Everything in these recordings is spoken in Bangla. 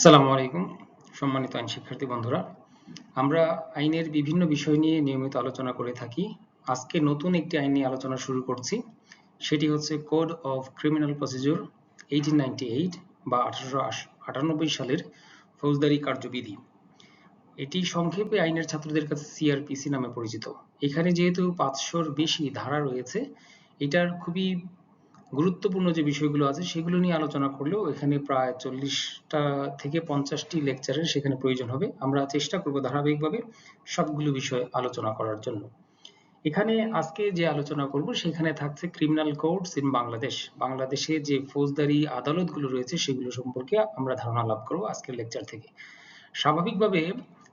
আসসালামু আলাইকুম, সম্মানিত আইন শিক্ষার্থী বন্ধুরা। আমরা আইনের বিভিন্ন বিষয় নিয়ে নিয়মিত আলোচনা করে থাকি। আজকে নতুন একটি আইন নিয়ে আলোচনা শুরু করছি। সেটি হচ্ছে code of criminal procedure eighteen বা আঠারোশো আটানব্বই সালের ফৌজদারি কার্যবিধি। এটি সংক্ষেপে আইনের ছাত্রদের কাছে সিআরপিসি নামে পরিচিত। এখানে যেহেতু পাঁচশোর বেশি ধারা রয়েছে, এটার খুবই গুরুত্বপূর্ণ যে বিষয়গুলো আছে সেগুলো নিয়ে আলোচনা করলেও এখানে প্রায় চল্লিশটা থেকে পঞ্চাশটি লেকচারের সেখানে প্রয়োজন হবে। আমরা চেষ্টা করব ধারাবাহিকভাবে সবগুলো বিষয় আলোচনা করার জন্য। এখানে আজকে যে আলোচনা করব সেখানে থাকছে ক্রিমিনাল কোডস ইন বাংলাদেশ বাংলাদেশে যে ফৌজদারি আদালতগুলো রয়েছে সেগুলো সম্পর্কে আমরা ধারণা লাভ করব আজকের লেকচার থেকে। স্বাভাবিকভাবে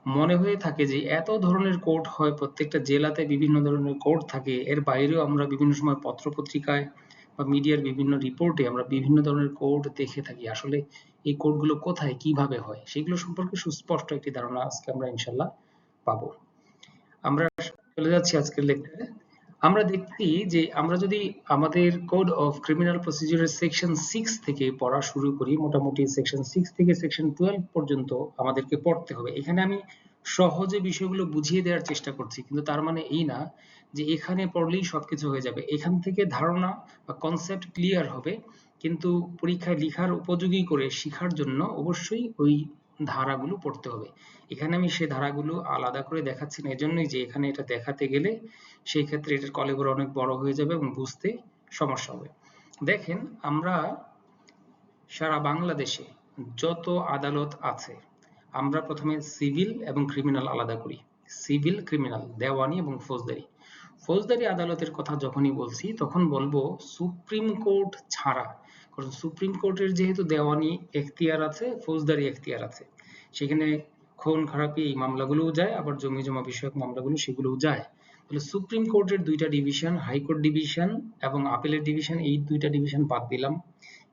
মনে হয়ে থাকে যে এত ধরনের কোর্ট হয়, প্রত্যেকটা জেলাতে বিভিন্ন ধরনের কোর্ট থাকে। এর বাইরেও আমরা বিভিন্ন সময় পত্রপত্রিকায় বা মিডিয়ার বিভিন্ন রিপোর্টে আমরা বিভিন্ন ধরনের কোড দেখে থাকি, আসলে এই কোডগুলো কোথায়, কীভাবে হয়, সেগুলো সম্পর্কে সুস্পষ্ট একটি ধারণা আজকে আমরা ইনশাল্লাহ পাবো। আমরা চলে যাচ্ছি আজকের লেকচারে আমরা দেখছি যে আমরা যদি আমাদের কোড অফ ক্রিমিনাল প্রসিডিউরের সেকশন সিক্স থেকে পড়া শুরু করি, মোটামুটি সেকশন সিক্স থেকে সেকশন টুয়েলভ পর্যন্ত আমাদেরকে পড়তে হবে। এখানে আমি সহজে বিষয়গুলো বুঝিয়ে দেওয়ার চেষ্টা করছি, কিন্তু তার মানে এই না যে এখানে পড়লেই সবকিছু হয়ে যাবে। এখান থেকে ধারণা বা কনসেপ্ট ক্লিয়ার হবে, কিন্তু পরীক্ষায় লিখার উপযোগী করে শেখার জন্য অবশ্যই ওই ধারাগুলো পড়তে হবে। এখানে আমি সে ধারাগুলো আলাদা করে দেখাচ্ছি না, এজন্যই যে এখানে এটা দেখাতে গেলে সেই ক্ষেত্রে এটার কলেবর অনেক বড় হয়ে যাবে এবং বুঝতে সমস্যা হবে। দেখেন, আমরা সারা বাংলাদেশে যত আদালত আছে, আমরা প্রথমে সিভিল এবং ক্রিমিনাল আলাদা করি। সিভিল ক্রিমিনাল দেওয়ানি এবং ফৌজদারি। ফৌজদারি আদালতের কথা যখনই বলছি, তখন বলব সুপ্রিম কোর্ট ছাড়া। কারণ সুপ্রিম কোর্টের যেহেতু দেওয়ানি এখতিয়ার আছে, ফৌজদারি এখতিয়ার আছে। সেখানে খুন, খারাপি এই মামলাগুলোও যায়, আবার জমি জমা বিষয়ক মামলাগুলো সেগুলোও যায়। তাহলে সুপ্রিম কোর্টের দুইটা ডিভিশন, হাইকোর্ট ডিভিশন এবং আপিলের ডিভিশন, এই দুইটা ডিভিশন বাদ দিলাম।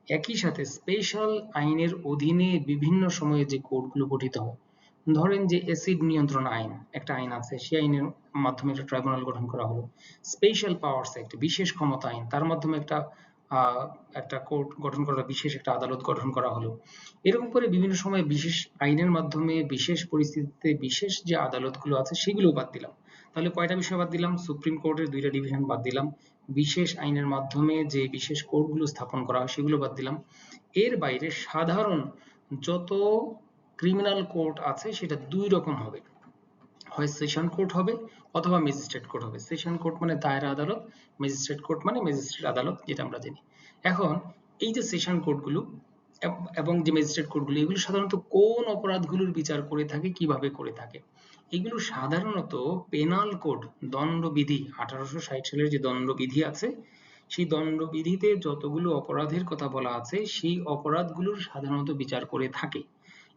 একই সাথে স্পেশাল আইনের অধীনে বিভিন্ন সময়ে যে কোর্টগুলো গঠিত হয়, ধরেন যে এসিড নিয়ন্ত্রণ আইন, একটা আইন আছে, সেই আইনের মাধ্যমে একটা ট্রাইব্যুনাল গঠন করা হলো। স্পেশাল পাওয়ার্স অ্যাক্ট বিশেষ ক্ষমতা আইন, তার মাধ্যমে একটা একটা কোর্ট গঠন করা, বিশেষ একটা আদালত গঠন করা হলো। এরকম করে বিভিন্ন সময় বিশেষ আইনের মাধ্যমে, বিশেষ পরিস্থিতিতে, বিশেষ যে আদালতগুলো আছে সেগুলো বাদ দিলাম। তাহলে কয়টা বিষয় বাদ দিলাম? সুপ্রিম কোর্টের দুইটা ডিভিশন বাদ দিলাম। বিশেষ আইনের মাধ্যমে যে বিশেষ কোর্টগুলো স্থাপন করা হয়, সেগুলো বাদ দিলাম। এর বাইরে সাধারণ যত ক্রিমিনাল কোর্ট আছে, সেটা দুই রকম হবে। হয় সেশন কোর্ট হবে অথবা ম্যাজিস্ট্রেট কোর্ট হবে। সেশন কোর্ট মানে দায়রা আদালত ম্যাজিস্ট্রেট কোর্ট মানে ম্যাজিস্ট্রেট আদালত, যেটা আমরা জানি। এখন এই যে সেশন কোর্টগুলো এবং যে ম্যাজিস্ট্রেট কোর্টগুলো এগুলো সাধারণত কোন অপরাধগুলোর বিচার করে থাকে, কীভাবে করে থাকে? এগুলো সাধারণত পেনাল কোড দণ্ডবিধি, আঠারোশো ষাট সালের যে দণ্ডবিধি আছে, সেই দণ্ডবিধিতে যতগুলো অপরাধের কথা বলা আছে, সেই অপরাধগুলোর সাধারণত বিচার করে থাকে।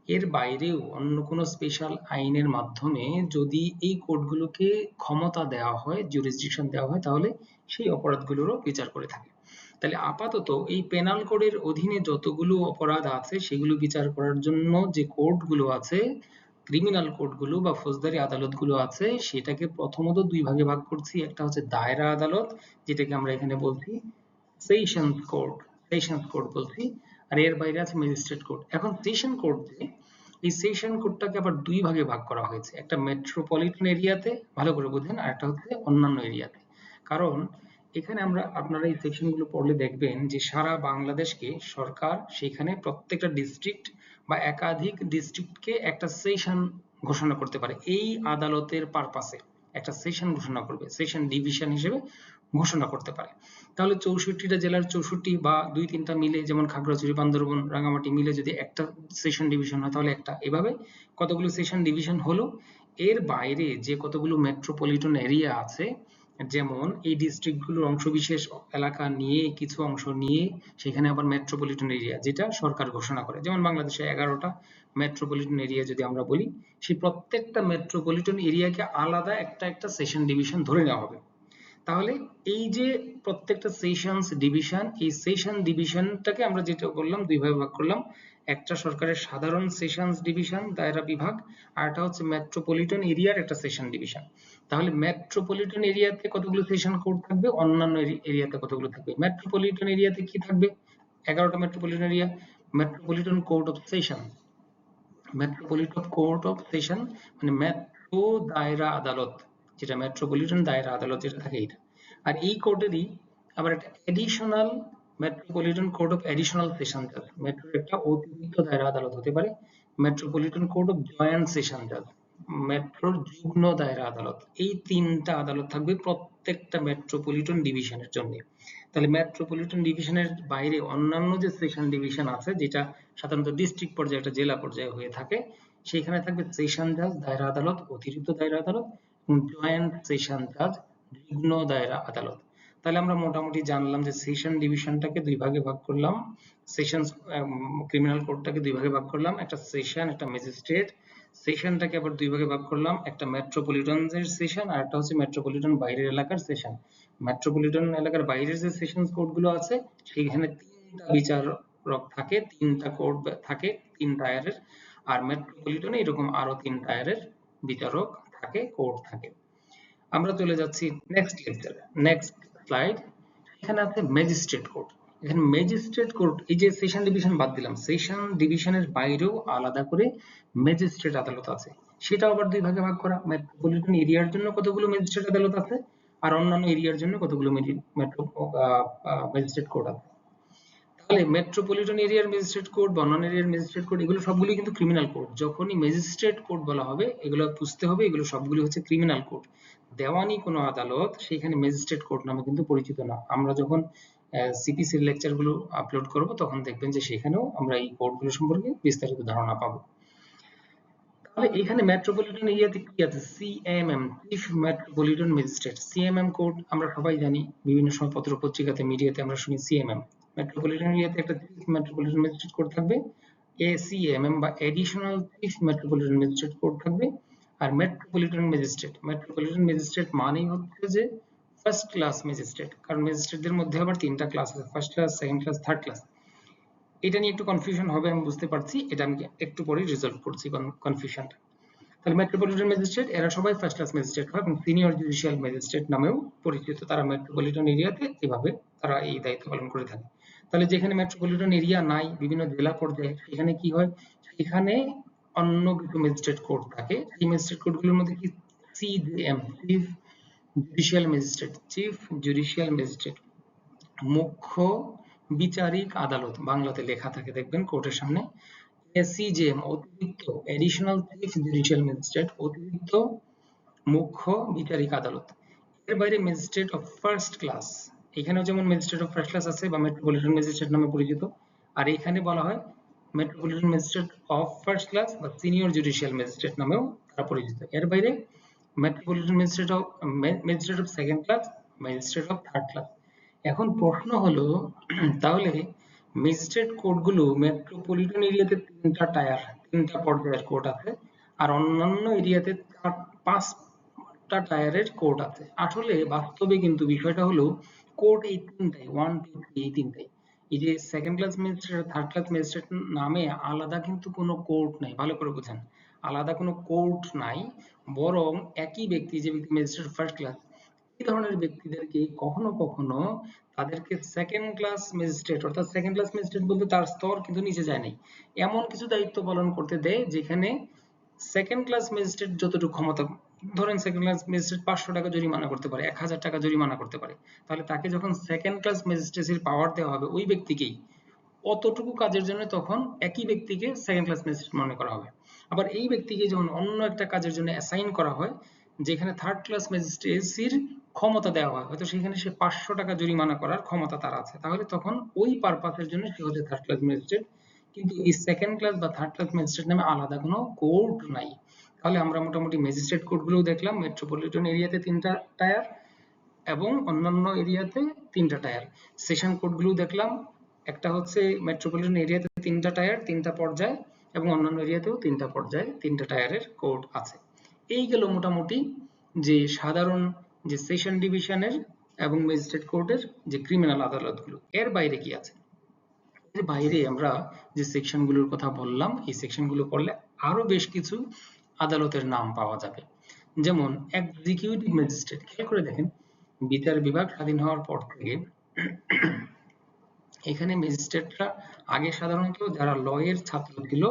এর বাইরেও অন্য কোনো স্পেশাল আইনের মাধ্যমে যদি এই কোডগুলোকে ক্ষমতা দেওয়া হয় জুরিসডিকশন দেওয়া হয়, তাহলে সেই অপরাধগুলোরও বিচার করে থাকে। তাহলে আপাতত এই পেনাল কোডের অধীনে যতগুলো অপরাধ আছে, সেগুলো বিচার করার জন্য যে কোর্টগুলো আছে ক্রিমিনাল কোর্টগুলো বা ফৌজদারি আদালতগুলো আছে, সেটাকে প্রথমত দুই ভাগে ভাগ করছি। একটা হচ্ছে দায়রা আদালত, যেটাকে আমরা এখানে বলছি সেশন কোর্ট সেশন কোর্ট বলছি। আর এর বাইরে আছে ম্যাজিস্ট্রেট কোর্ট এখন সেশন কোর্ট যে এই সেশন কোর্টটাকে আবার দুই ভাগে ভাগ করা হয়েছে। একটা মেট্রোপলিটন এরিয়াতে ভালো করে বুঝেন, আর একটা হচ্ছে অন্যান্য এরিয়াতে কারণ এখানে আমরা, আপনারা এই সেকশনগুলো পড়লে দেখবেন যে সারা বাংলাদেশকে সরকার সেখানে প্রত্যেকটা ডিস্ট্রিক্ট বা একাধিক ডিস্ট্রিক্টকে একটা সেশন ঘোষণা করতে পারে। এই আদালতের পারপাসে একটা সেশন ঘোষণা করবে সেশন ডিভিশন হিসেবে ঘোষণা করতে পারে। তাহলে চৌষট্টিটা জেলার চৌষট্টি বা দুই তিনটা মিলে যেমন খাগড়াছড়ি, বান্দরবন রাঙামাটি মিলে যদি একটা সেশন ডিভিশন হয় তাহলে একটা। এভাবে কতগুলো সেশন ডিভিশন হলো? এর বাইরে যে কতগুলো মেট্রোপলিটন এরিয়া আছে, যেমন এই ডিস্ট্রিক্টগুলোর অংশবিশেষ এলাকা নিয়ে, কিছু অংশ নিয়ে, সেখানে আবার মেট্রোপলিটন এরিয়া যেটা সরকার ঘোষণা করে। যেমন বাংলাদেশে এগারোটা মেট্রোপলিটন এরিয়া যদি আমরা বলি, সেই প্রত্যেকটা মেট্রোপলিটন এরিয়াকে আলাদা একটা একটা সেশন ডিভিশন ধরে নেওয়া হবে। তাহলে এই যে প্রত্যেকটা সেশনস ডিভিশন এই সেশন ডিভিশনটাকে আমরা যেটা বললাম দুই ভাগে ভাগ করলাম। একটা সরকারের সাধারণ সেশনস ডিভিশন দায়রা বিভাগ, আর একটা হচ্ছে মেট্রোপলিটন এরিয়ার একটা সেশন ডিভিশন তাহলে মেট্রোপলিটন এরিয়াতে কতগুলো সেশন কোর্ট থাকবে? অন্যান্য এরিয়াতে কতগুলো থাকবে? মেট্রোপলিটন এরিয়াতে কি থাকবে? এগারোটা metropolitan area metropolitan court of session metropolitan court of session মানে মেট্রো দায়রা আদালত। যেটা মেট্রোপলিটন দায়রা আদালত যেটা থাকে এটা। আর এই কোর্টেরই আবার একটা additional metropolitan court of additional session জাজ মেট্রোর একটা অতিরিক্ত দায়রা আদালত হতে পারে। Metropolitan court of joint session জাজ মেট্রোর যুগ্ম দায়রা আদালত। এই তিনটা আদালত থাকবে প্রত্যেকটা মেট্রোপলিটন ডিভিশনের জন্য। তাহলে মেট্রোপলিটন ডিভিশনের বাইরে অন্যান্য যে সেশন ডিভিশন আছে, যেটা সাধারণত ডিস্ট্রিক্ট পর্যায়ে একটা জেলা পর্যায়ে হয়ে থাকে সেখানে থাকবে সেশন জাজ দায়রা আদালত, অতিরিক্ত দায়রা আদালত জয়েন্ট সেশন জাজ যুগ্ম দায়রা আদালত। তাহলে আমরা মোটামুটি জানলাম যে সেশন ডিভিশনটাকে দুই ভাগে ভাগ করলাম। সেশন ক্রিমিনাল কোর্টটাকে দুই ভাগে ভাগ করলাম। একটা সেশন একটা ম্যাজিস্ট্রেট সেশনটাকে আবার দুই ভাগে ভাগ করলাম। একটা মেট্রোপলিটনের সেশন আর একটা হচ্ছে মেট্রোপলিটন বাইরের এলাকার সেশন মেট্রোপলিটন এলাকার বাইরের যে সেশন কোর্টগুলো আছে, সেইখানে তিনটা বিচারক থাকে, তিনটা কোর্ট থাকে, তিন টায়ারের আর মেট্রোপলিটনে এরকম আরও তিন টায়ারের বিচারক থাকে কোর্ট থাকে। আমরা চলে যাচ্ছি নেক্সট লেকচারে নেক্সট স্লাইড এখানে আছে ম্যাজিস্ট্রেট কোর্ট এখানে ম্যাজিস্ট্রেট কোর্ট এই যে সেশন ডিভিশন বাদ দিলাম সেশন ডিভিশনের বাইরেও আলাদা করে ম্যাজিস্ট্রেট আদালত আছে। সেটা আবার দুই ভাগে ভাগ করা। মেট্রোপলিটন এরিয়ার জন্য কতগুলো ম্যাজিস্ট্রেট আদালত আছে? আর অন্যান্য এরিয়ার জন্য কতগুলো ম্যাজিস্ট্রেট কোর্ট আছে? তাহলে মেট্রোপলিটন এরিয়ার ম্যাজিস্ট্রেট কোর্ট বা অন্যান্য এরিয়ার ম্যাজিস্ট্রেট কোর্ট এগুলো সবগুলো কিন্তু ক্রিমিনাল কোর্ট যখনই ম্যাজিস্ট্রেট কোর্ট বলা হবে, এগুলো বুঝতে হবে, এগুলো সবগুলো হচ্ছে ক্রিমিনাল কোর্ট দেওয়ানি কোনো আদালত সেখানে ম্যাজিস্ট্রেট কোর্ট নামে কিন্তু পরিচিত না। আমরা যখন সিপিসির লেকচারগুলো আপলোড করব, তখন দেখবেন যে সেখানেও আমরা এই কোর্টগুলো সম্পর্কে বিস্তারিত ধারণা পাবো। তাহলে এখানে মেট্রোপলিটন এরিয়াতে কি আছে? CMM chief metropolitan magistrate CMM court আমরা সবাই জানি, বিভিন্ন সময় পত্র পত্রিকাতে মিডিয়াতে আমরা শুনি সিএমএম মেট্রোপলিটন এরিয়াতে একটা মেট্রোপলিটন ম্যাজিস্ট্রেট কোর্ট থাকবে। এসিএমএম বা additional chief metropolitan magistrate court থাকবে। আর মেট্রোপলিটন ম্যাজিস্ট্রেট মেট্রোপলিটন ম্যাজিস্ট্রেট মানেই হচ্ছে যে ফার্স্ট ক্লাস ম্যাজিস্ট্রেট কারণ ম্যাজিস্ট্রেটদের মধ্যে আবার তিনটা ক্লাস আছে first class second class third class এটা নিয়ে একটু কনফিউশন হবে, আমি বুঝতে পারছি। এটা আমি একটু পরে রিজলভ করছি কনফিউশনটা তাহলে মেট্রোপলিটন ম্যাজিস্ট্রেট এরা সবাই ফার্স্ট ক্লাস ম্যাজিস্ট্রেট হয় এবং সিনিয়র জুডিশিয়াল ম্যাজিস্ট্রেট নামেও পরিচিত। তারা মেট্রোপলিটন এরিয়াতে এভাবে তারা এই দায়িত্ব পালন করে থাকে। তাহলে যেখানে মেট্রোপলিটন এরিয়া নাই, বিভিন্ন জেলা পর্যায়ে সেখানে কি হয়? সেখানে অন্য কিছু ম্যাজিস্ট্রেট কোর্ট থাকে। এই ম্যাজিস্ট্রেট কোর্টগুলোর মধ্যে কি? CGM chief judicial magistrate chief judicial magistrate মুখ্য বিচারিক আদালত, বাংলাতে লেখা থাকে, দেখবেন কোর্টের সামনে। এসিজেএম অতিরিক্ত এডিশনাল চিফ জুডিশিয়াল ম্যাজিস্ট্রেট অতিরিক্ত মুখ্য বিচারিক আদালত। এর বাইরে ম্যাজিস্ট্রেট অফ ফার্স্ট ক্লাস এখানেও যেমন ম্যাজিস্ট্রেট অফ ফার্স্ট ক্লাস আছে বা মেট্রোপলিটন ম্যাজিস্ট্রেট নামে পরিচিত, আর এখানে বলা হয় metropolitan magistrate of first class বা সিনিয়র জুডিশিয়াল ম্যাজিস্ট্রেট নামেও তারা পরিচিত। এর বাইরে metropolitan magistrate of magistrate of second class magistrate of third class এখন প্রশ্ন হলো, তাহলে ম্যাজিস্ট্রেট কোর্টগুলো মেট্রোপলিটন এরিয়াতে তিনটা টায়ার তিনটা পর্যায়ের কোর্ট আছে, আর অন্যান্য এরিয়াতে পাঁচটা টায়ারের কোর্ট আছে। আসলে বাস্তবে কিন্তু বিষয়টা হলো কোর্ট এই তিনটাই ওয়ান টু থ্রি এই তিনটাই এই যে second class magistrate third class magistrate নামে আলাদা কিন্তু কোনো কোর্ট নাই, ভালো করে বুঝেন। আলাদা কোনো কোর্ট নাই, বরং একই ব্যক্তি, যে ব্যক্তি ম্যাজিস্ট্রেট ফার্স্ট ক্লাস এই ধরনের ব্যক্তিদেরকে কখনো কখনো তাদেরকে সেকেন্ড ক্লাস ম্যাজিস্ট্রেট অর্থাৎ সেকেন্ড ক্লাস ম্যাজিস্ট্রেট বলতে তার স্তর কিন্তু নিচে যায় নাই। এমন কিছু দায়িত্ব পালন করতে দেয়, যেখানে সেকেন্ড ক্লাস ম্যাজিস্ট্রেট যতটুকু ক্ষমতা ধরেন সেকেন্ড ক্লাস ম্যাজিস্ট্রেট পাঁচশো টাকা জরিমানা করতে পারে, এক হাজার টাকা জরিমানা করতে পারে। তাহলে তাকে যখন সেকেন্ড ক্লাস ম্যাজিস্ট্রেসির পাওয়ার দেওয়া হবে, ওই ব্যক্তিকেই অতটুকু কাজের জন্য তখন একই ব্যক্তিকে সেকেন্ড ক্লাস ম্যাজিস্ট্রেট মনে করা হবে। আবার এই ব্যক্তিকে যখন অন্য একটা কাজের জন্য অ্যাসাইন করা হয়, যেখানে থার্ড ক্লাস ম্যাজিস্ট্রেসির ক্ষমতা দেওয়া হয়, হয়তো সেখানে সে পাঁচশো টাকা জরিমানা করার ক্ষমতা তার আছে। তাহলে তখন ওই পারপাসের জন্য সে হচ্ছে থার্ড ক্লাস ম্যাজিস্ট্রেট কিন্তু এই সেকেন্ড ক্লাস বা থার্ড ক্লাস ম্যাজিস্ট্রেট নামে আলাদা কোনো কোর্ট নাই। তাহলে আমরা মোটামুটি ম্যাজিস্ট্রেট কোর্টগুলোও দেখলাম মেট্রোপলিটন এরিয়াতে তিনটা টায়ার এবং অন্যান্য এরিয়াতে তিনটা টায়ার সেশন কোর্টগুলোও দেখলাম, একটা হচ্ছে মেট্রোপলিটন এরিয়াতে তিনটা টায়ার তিনটা পর্যায় এবং অন্যান্য এরিয়াতেও তিনটা পর্যায়ে, তিনটা টায়ারের কোর্ট আছে। এই গেল মোটামুটি যে সাধারণ যে সেশন ডিভিশনের এবং ম্যাজিস্ট্রেট কোর্টের যে ক্রিমিনাল আদালতগুলো। এর বাইরে কি আছে? এর বাইরে আমরা যে সেকশনগুলোর কথা বললাম, এই সেকশনগুলো পড়লে আরও বেশ কিছু আদালতের নাম পাওয়া যাবে। যেমন এক্সিকিউটিভ ম্যাজিস্ট্রেট খেয়াল করে দেখেন, বিচার বিভাগ স্বাধীন হওয়ার পর থেকে এখানে ম্যাজিস্ট্রেটরা আগে সাধারণত যারা ল এর ছাত্র ছিল,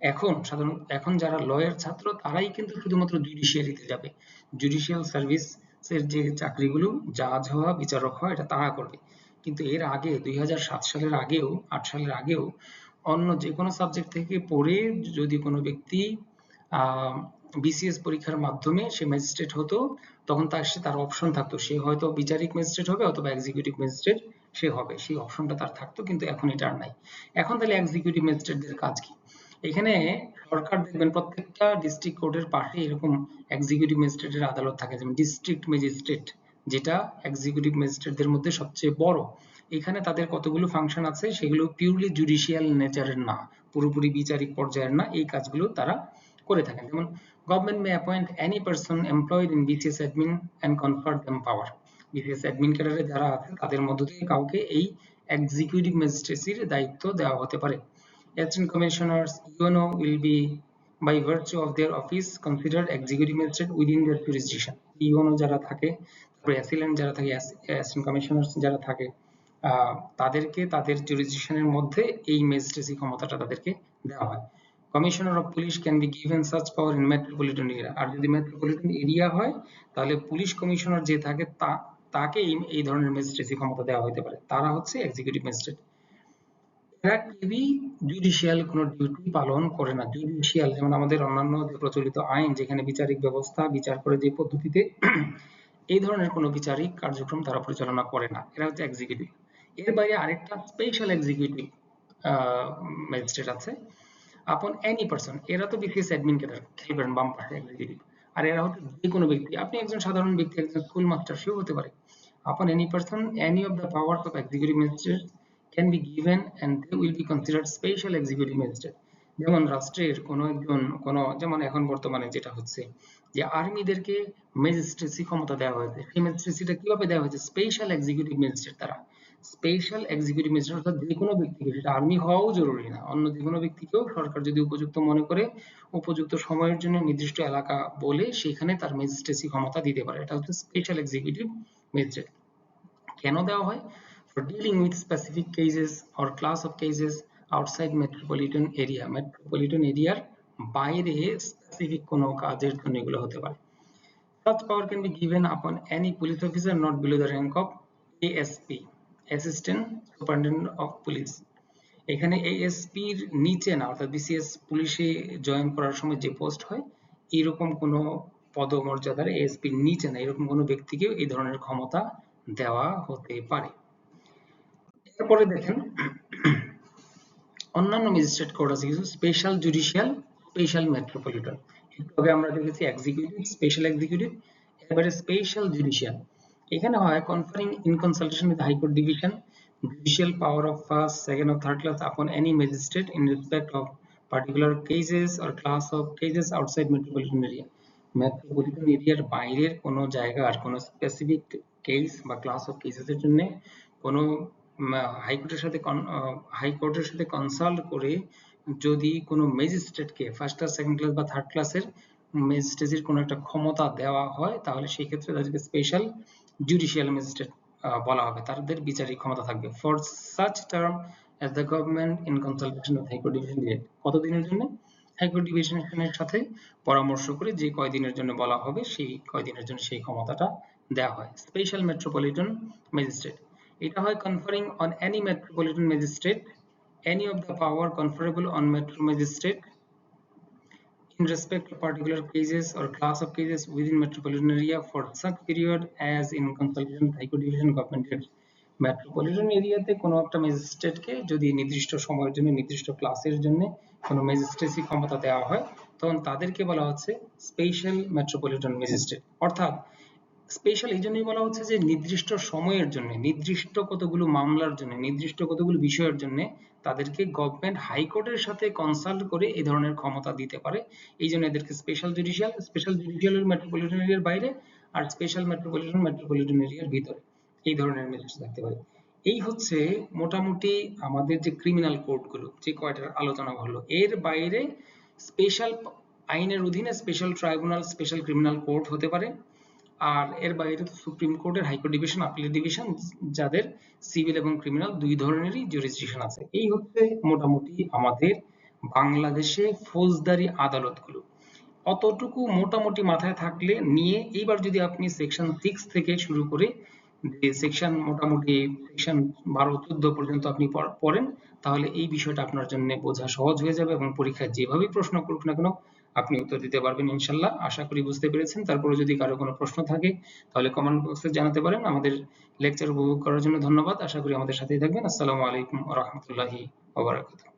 এখন সাধারণ, এখন যারা লয়ের ছাত্র, তারাই কিন্তু শুধুমাত্র জুডিশিয়ারিতে যাবে। জুডিশিয়াল সার্ভিসের যে চাকরিগুলো জাজ হওয়া, বিচারক হওয়া, এটা তারা করবে। কিন্তু এর আগে, দুই হাজার সাত সালের আগেও, আট সালের আগেও অন্য যে কোনো সাবজেক্ট থেকে পড়ে যদি কোনো ব্যক্তি বিসিএস পরীক্ষার মাধ্যমে সে ম্যাজিস্ট্রেট হতো, তখন তার সে, তার অপশন থাকতো। সে হয়তো বিচারিক ম্যাজিস্ট্রেট হবে অথবা এক্সিকিউটিভ ম্যাজিস্ট্রেট সে হবে। সেই অপশনটা তার থাকতো, কিন্তু এখন এটা আর নাই। এখন তাহলে এক্সিকিউটিভ ম্যাজিস্ট্রেটদের কাজ কি? এখানে সরকার দেখবেন প্রত্যেকটা ডিস্ট্রিক্ট কোর্টের পাশে এরকম এক্সিকিউটিভ ম্যাজিস্ট্রেটের আদালত থাকে, যেমন ডিস্ট্রিক্ট ম্যাজিস্ট্রেট যেটা এক্সিকিউটিভ ম্যাজিস্ট্রেটদের মধ্যে সবচেয়ে বড়। এখানে তাদের কতগুলো ফাংশন আছে, সেগুলো পিউরলি জুডিশিয়াল নেচারের না, পুরোপুরি বিচারিক পর্যায়ের না। এই কাজগুলো তারা করে থাকেন। যেমন government may appoint any person employed in BCS admin and confer them power BCS admin ক্যাডারে যারা আছে তাদের মধ্য থেকে কাউকে এই এক্সিকিউটিভ ম্যাজিস্ট্রেসির দায়িত্ব দেওয়া হতে পারে। Assistant commissioners, UNO will be, by virtue of their office, considered executive magistrate within their jurisdiction you know যারা থাকে, তারপরে অ্যাসিলেন্ট যারা থাকে অ্যাসিস্ট্যান্ট কমিশনার্স যারা থাকে তাদেরকে তাদের জুরিসডিকশনের মধ্যে এই ম্যাজিস্ট্রেসি ক্ষমতাটা তাদেরকে দেওয়া হয়। Commissioner of police can be given such power in metropolitan area. আর যদি মেট্রোপলিটন এরিয়া হয়, তাহলে পুলিশ কমিশনার যে থাকে, তা তাকে এই ধরনের ম্যাজিস্ট্রেসি ক্ষমতা দেওয়া হতে পারে। তারা হচ্ছে এক্সিকিউটিভ ম্যাজিস্ট্রেট এরা জুডিশিয়াল কোনো ডিউটি পালন করে না। জুডিশিয়াল যেমন আমাদের অন্যান্য প্রচলিত আইন, যেখানে বিচারিক ব্যবস্থা, বিচার করে যে পদ্ধতিতে এই ধরনের কোনো বিচারিক কার্যক্রম তারা পরিচালনা করে না। এরা হচ্ছে এক্সিকিউটিভ এর বাইরে আরেকটা স্পেশাল এক্সিকিউটিভ ম্যাজিস্ট্রেট আছে। আপন এনি পারসন এরা তো বিসিএস অ্যাডমিন ক্যাডার খেয়াল করেন বাম পাশে এক্সিকিউটিভ আর এরা হচ্ছে যে কোনো ব্যক্তি, আপনি একজন সাধারণ ব্যক্তি, একজন স্কুল মাস্টার সেও হতে পারে। Upon any person any of the powers of executive magistrate can be given and they will be considered special executive magistrate যেমন রাষ্ট্রের কোনো একজন, কোনো, যেমন এখন বর্তমানে যেটা হচ্ছে যে আর্মিদেরকে ম্যাজিস্ট্রেসি ক্ষমতা দেওয়া হয়েছে। সেই ম্যাজিস্ট্রেসিটা কীভাবে দেওয়া হয়েছে? স্পেশাল এক্সিকিউটিভ ম্যাজিস্ট্রেট তারা স্পেশাল এক্সিকিউটিভ ম্যাজিস্ট্রেট অর্থাৎ যে কোনো ব্যক্তিকে সেটা আর্মি হওয়াও জরুরি না। অন্য যে কোনো ব্যক্তিকেও সরকার যদি উপযুক্ত মনে করে উপযুক্ত সময়ের জন্য নির্দিষ্ট এলাকা বলে সেখানে তার ম্যাজিস্ট্রেসি ক্ষমতা দিতে পারে। এটা হচ্ছে স্পেশাল এক্সিকিউটিভ ম্যাজিস্ট্রেট কেন দেওয়া হয়? For dealing with specific cases or class of cases outside metropolitan area metropolitan area বাইরে স্পেসিফিক কোনো কাজের জন্য এগুলো হতে পারে। such power can be given upon any police officer not below the rank of ASP assistant superintendent of police. এখানে এর নিচে না, অর্থাৎ বিসিএস পুলিশে জয়েন করার সময় যে পোস্ট হয়, এরকম কোনো পদমর্যাদার এর নিচে না, এরকম কোনো ব্যক্তিকেও এই ধরনের ক্ষমতা দেওয়া হতে পারে। এরপরে দেখেন, অন্যান্য ম্যাজিস্ট্রেট কোর্ট আছে, কিছু স্পেশাল জুডিশিয়াল স্পেশাল মেট্রোপলিটন আগে আমরা দেখেছি এক্সিকিউটিভ স্পেশাল এক্সিকিউটিভ এবারে স্পেশাল জুডিশিয়াল এখানে হয় conferring in consultation with high court division judicial power of first, second or third class upon any magistrate in respect of particular cases or class of cases outside metropolitan area. Metropolitan এরিয়ার বাইরের কোনো জায়গার কোনো স্পেসিফিক কেস বা ক্লাস অফ কেসেসের জন্য কোনো হাইকোর্টের সাথে হাইকোর্টের সাথে কনসাল্ট করে যদি কোনো ম্যাজিস্ট্রেটকে ফার্স্ট ক্লাস সেকেন্ড ক্লাস বা থার্ড ক্লাসের ম্যাজিস্ট্রেসির কোনো একটা ক্ষমতা দেওয়া হয় তাহলে সেই ক্ষেত্রে তাদেরকে স্পেশাল জুডিশিয়াল ম্যাজিস্ট্রেট বলা হবে। তাদের বিচারিক ক্ষমতা থাকবে। For such term as the government in consultation of high court division direct কতদিনের জন্য? হাইকোর্ট ডিভিশনের সাথে পরামর্শ করে যে কয়দিনের জন্য বলা হবে, সেই কয়দিনের জন্য সেই ক্ষমতাটা দেওয়া হয়। স্পেশাল মেট্রোপলিটন ম্যাজিস্ট্রেট এটা হয় conferring on any metropolitan magistrate any of the power conferable on metro magistrate in respect of particular cases or class of cases within metropolitan area for such period as in consolidation Division Government metropolitan এরিয়াতে কোনো একটা ম্যাজিস্ট্রেটকে যদি নির্দিষ্ট সময়ের জন্য নির্দিষ্ট ক্লাসের জন্য কোনো ম্যাজিস্ট্রেসি ক্ষমতা দেওয়া হয় তখন তাদেরকে বলা হচ্ছে স্পেশাল মেট্রোপলিটন ম্যাজিস্ট্রেট অর্থাৎ স্পেশাল এই জন্যই বলা হচ্ছে যে নির্দিষ্ট সময়ের জন্য, নির্দিষ্ট কতগুলো মামলার জন্য, নির্দিষ্ট কতগুলো বিষয়ের জন্য তাদেরকে গভর্নমেন্ট হাইকোর্টের সাথে কনসাল্ট করে এই ধরনের ক্ষমতা দিতে পারে। এই জন্য এদেরকে স্পেশাল জুডিশিয়াল স্পেশাল জুডিশিয়ালের মেট্রোপলিটন এরিয়ার বাইরে আর স্পেশাল মেট্রোপলিটন মেট্রোপলিটন এরিয়ার ভিতরে এই ধরনের ম্যাজিস্ট্রেট থাকতে পারে। এই হচ্ছে মোটামুটি আমাদের যে ক্রিমিনাল কোর্টগুলো যে কয়টার আলোচনা হলো। এর বাইরে স্পেশাল আইনের অধীনে special tribunal special criminal court হতে পারে। আর এর বাইরে তো সুপ্রিম কোর্টের high court division appeal division যাদের সিভিল এবং ক্রিমিনাল দুই ধরনেরই জুরিসডিকশন আছে। এই হচ্ছে মোটামুটি আমাদের বাংলাদেশে ফৌজদারি আদালতগুলো। অতটুকু মোটামুটি মাথায় থাকলে নিয়ে এইবার যদি আপনি সেকশন সিক্স থেকে শুরু করে যে সেকশন মোটামুটি সেকশন বারো, চোদ্দ পর্যন্ত আপনি পড়েন, তাহলে এই বিষয়টা আপনার জন্য বোঝা সহজ হয়ে যাবে এবং পরীক্ষায় যেভাবেই প্রশ্ন করুক না কেন আপনি উত্তর দিতে পারবেন ইনশাল্লাহ। আশা করি বুঝতে পেরেছেন। তারপরে যদি কারও কোনো প্রশ্ন থাকে, তাহলে কমেন্ট বক্সে জানাতে পারেন। আমাদের লেকচার উপভোগ করার জন্য ধন্যবাদ। আশা করি আমাদের সাথেই থাকবেন। আসসালামু আলাইকুম রহমতুল্লাহি ওবরাকাতুহ